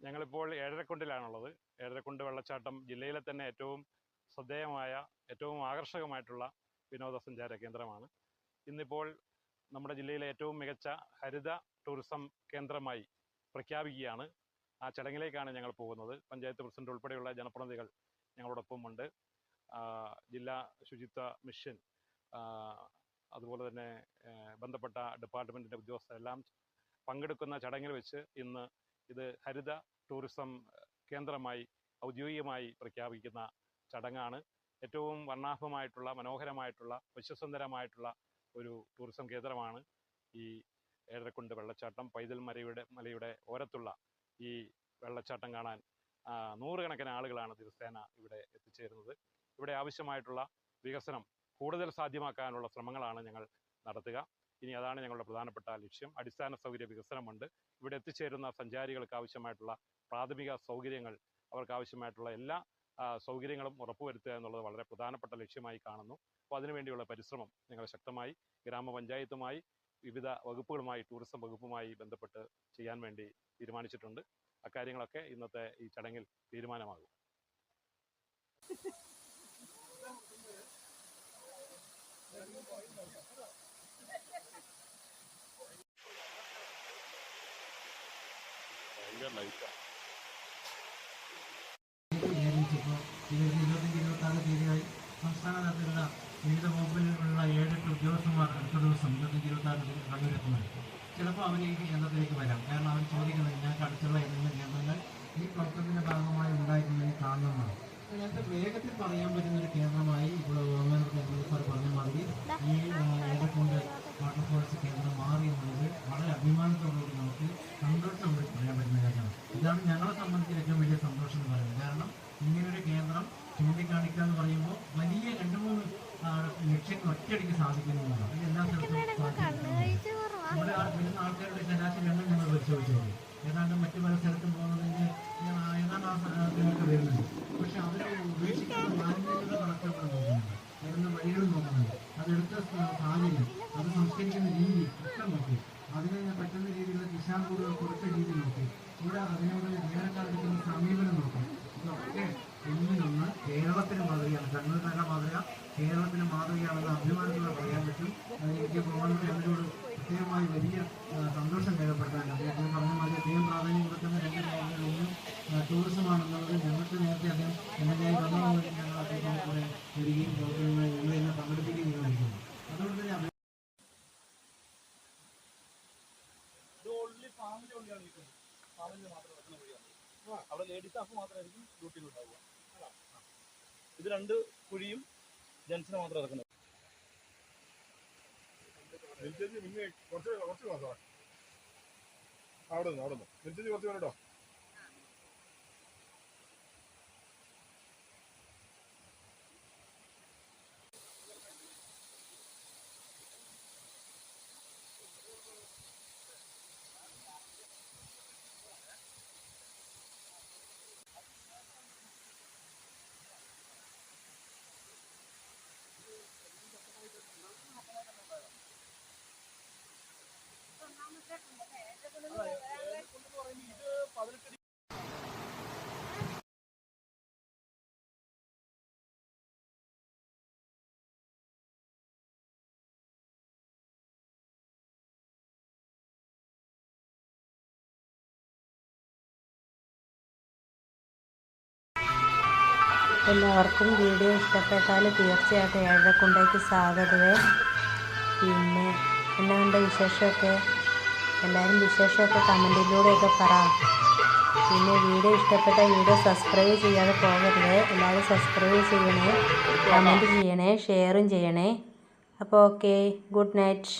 ഞങ്ങളിപ്പോൾ ഏഴരക്കുണ്ടിലാണുള്ളത്. ഏഴരക്കുണ്ട് വെള്ളച്ചാട്ടം ജില്ലയിലെ തന്നെ ഏറ്റവും ശ്രദ്ധേയമായ ഏറ്റവും ആകർഷകമായിട്ടുള്ള വിനോദസഞ്ചാര കേന്ദ്രമാണ്. ഇന്നിപ്പോൾ നമ്മുടെ ജില്ലയിലെ ഏറ്റവും മികച്ച ഹരിത ടൂറിസം കേന്ദ്രമായി പ്രഖ്യാപിക്കുകയാണ്. ആ ചടങ്ങിലേക്കാണ് ഞങ്ങൾ പോകുന്നത്. പഞ്ചായത്ത് പ്രസിഡന്റ് ഉൾപ്പെടെയുള്ള ജനപ്രതിനിധികൾ ഞങ്ങളോടൊപ്പം ഉണ്ട്. ജില്ലാ ശുചിത്വ മിഷൻ അതുപോലെ തന്നെ ബന്ധപ്പെട്ട ഡിപ്പാർട്ട്മെന്റിന്റെ ഉദ്യോഗസ്ഥരെല്ലാം പങ്കെടുക്കുന്ന ചടങ്ങിൽ വെച്ച് ഇന്ന് ഇത് ഹരിത ടൂറിസം കേന്ദ്രമായി ഔദ്യോഗികമായി പ്രഖ്യാപിക്കുന്ന ചടങ്ങാണ്. ഏറ്റവും വർണാഭമായിട്ടുള്ള മനോഹരമായിട്ടുള്ള വിശ്വസുന്ദരമായിട്ടുള്ള ഒരു ടൂറിസം കേന്ദ്രമാണ് ഈ ഏഴരക്കുണ്ട് വെള്ളച്ചാട്ടം. പൈതൽ മലയുടെ മലയുടെ ഓരത്തുള്ള ഈ വെള്ളച്ചാട്ടം കാണാൻ നൂറുകണക്കിന് ആളുകളാണ് ദിവസേന ഇവിടെ എത്തിച്ചേരുന്നത്. ഇവിടെ ആവശ്യമായിട്ടുള്ള വികസനം കൂടുതൽ സാധ്യമാക്കാനുള്ള ശ്രമങ്ങളാണ് ഞങ്ങൾ നടത്തുക. ഇനി അതാണ് ഞങ്ങളുടെ പ്രധാനപ്പെട്ട ലക്ഷ്യം. അടിസ്ഥാന സൗകര്യ വികസനമുണ്ട്. ഇവിടെ എത്തിച്ചേരുന്ന സഞ്ചാരികൾക്ക് ആവശ്യമായിട്ടുള്ള പ്രാഥമിക സൗകര്യങ്ങൾ അവർക്ക് ആവശ്യമായിട്ടുള്ള എല്ലാ സൗകര്യങ്ങളും ഉറപ്പുവരുത്തുക എന്നുള്ളത് വളരെ പ്രധാനപ്പെട്ട ലക്ഷ്യമായി കാണുന്നു. അപ്പോൾ അതിനുവേണ്ടിയുള്ള പരിശ്രമം ഞങ്ങൾ ശക്തമായി ഗ്രാമപഞ്ചായത്തുമായി വിവിധ വകുപ്പുകളുമായി ടൂറിസം വകുപ്പുമായി ബന്ധപ്പെട്ട് ചെയ്യാൻ വേണ്ടി തീരുമാനിച്ചിട്ടുണ്ട്. അക്കാര്യങ്ങളൊക്കെ ഇന്നത്തെ ഈ ചടങ്ങിൽ തീരുമാനമാകും. Thank ലൈറ്റാണ് ഉദ്യോഗസ്ഥന്മാർ അടുത്ത ദിവസം ഇരുപത്തഞ്ച് ഇരുപത്താറ് കണ്ണൂരെത്തുന്നുണ്ട് ചിലപ്പോൾ അവർ ഈ വരാം. കാരണം അവൻ ചോദിക്കുന്നത് ഞങ്ങൾക്ക് അടുത്തുള്ള ഏതെങ്കിലും കേന്ദ്രങ്ങൾ ഈ പ്രവർത്തനത്തിന്റെ ഭാഗമായി ഉണ്ടായിട്ടുണ്ടെങ്കിൽ കാണണമെന്നാണ് അപ്പോൾ ഞങ്ങൾക്ക് വേഗത്തിൽ പറയാൻ പറ്റുന്ന ഒരു കേന്ദ്രമായി ഇപ്പോൾ ബഹുമാനപ്പെട്ട എം സാർ പറഞ്ഞ മാതിരി ഈ ഏഴക്കൊണ്ട് വാട്ടർഫോൾസ് കേന്ദ്രം മാറി എന്നുള്ളത് വളരെ അഭിമാനത്തോടുകൂടി നമുക്ക് സന്തോഷത്തോടുകൂടി പറയാൻ പറ്റുന്ന കാര്യമാണ് ഇതാണ് ഞങ്ങളെ സംബന്ധിച്ച് ഏറ്റവും വലിയ സന്തോഷം എന്ന് പറയുന്നത് കാരണം ഇങ്ങനൊരു കേന്ദ്രം ചൂണ്ടിക്കാണിക്കുക എന്ന് പറയുമ്പോൾ വലിയ രണ്ട് മൂന്ന് ആ, ലക്ഷ്യങ്ങൾ ഒറ്റയടിക്ക് സാധിക്കുന്നതാണ് എല്ലാ സ്ഥലത്തും ആൾക്കാരുടെ ശരാശരി എണ്ണം ഞങ്ങൾ പരിശോധിച്ചു ഏതാണ്ട് മറ്റു പല സ്ഥലത്തും പോകുന്നതിന്റെ ഏതാണ്ട് ആ വരുന്നുണ്ട്. പക്ഷെ അവർ ഉപേക്ഷിക്കുന്ന നോക്കുന്നുണ്ട് വരുന്ന വഴികൾ നോക്കുന്നുണ്ട് അതെടുത്ത സാഹചര്യം അത് സംസ്കരിക്കുന്ന രീതി ഒക്കെ നോക്കി. അതിന് പറ്റുന്ന രീതിയിലുള്ള ദിശാബോധങ്ങൾ കൊടുത്ത രീതി നോക്കി. ഇവിടെ അതിനോട് ജീവനക്കാരെടുക്കുന്ന സമീപനം നോക്കി. ഇതൊക്കെ ഒന്നിനൊന്ന് കേരളത്തിന് മാതൃകയാണ്. കണ്ണൂർ കേരളത്തിന് മാതൃകയാണെന്ന് അഭിമാനത്തോടെ പറയാൻ പറ്റും. അതിന് എനിക്ക് പ്രധാനമന്ത്രി എന്നോട് പ്രത്യേകമായി വലിയ സന്തോഷം രേഖപ്പെടുത്താൻ അദ്ദേഹം പറഞ്ഞ മാതിരി അദ്ദേഹം പ്രാധാന്യം കൊടുക്കുന്ന രണ്ട് മേഖലകളിൽ ഒന്നും ആ, ടൂറിസമാണെന്നുള്ളത് ഞങ്ങൾക്ക് നേരത്തെ അദ്ദേഹം എം എൽ എ വന്നതുകൊണ്ട് ഞങ്ങൾ അദ്ദേഹം കൂടെ വരികയും പ്രവർത്തനങ്ങളിൽ ഞങ്ങളെല്ലാം പങ്കെടുപ്പിക്കുകയും ചെയ്തിരിക്കുന്നു അതുകൊണ്ട് തന്നെ അവിടെ ലേഡീസ് സ്റ്റാഫ് മാത്രമായിരിക്കും ഡ്യൂട്ടിയിൽ ഉണ്ടാവുക. ഇത് രണ്ട് കുഴിയും ജെൻസിനെ മാത്രം ഇറക്കുന്നത്. അവിടെ നിന്ന് അവിടെ നിന്ന്. കുറച്ച് വേണം? ഇത് എല്ലാവർക്കും വീഡിയോ ഇഷ്ടപ്പെട്ടാൽ തീർച്ചയായിട്ടും ഏഴരക്കുണ്ടേക്ക് സ്വാഗതമേ പിന്നെ എന്നാണ്ട് വിശേഷമൊക്കെ? എല്ലാവരും വിശേഷമൊക്കെ കമന്റിലൂടെയൊക്കെ പറ. പിന്നെ വീഡിയോ ഇഷ്ടപ്പെട്ട വീഡിയോ സബ്സ്ക്രൈബ് ചെയ്യാതെ പോകരുത്. എല്ലാവരും സബ്സ്ക്രൈബ് ചെയ്യണേ കമന്റ് ചെയ്യണേ ഷെയറും ചെയ്യണേ. അപ്പോൾ ഓക്കെ ഗുഡ് നൈറ്റ്.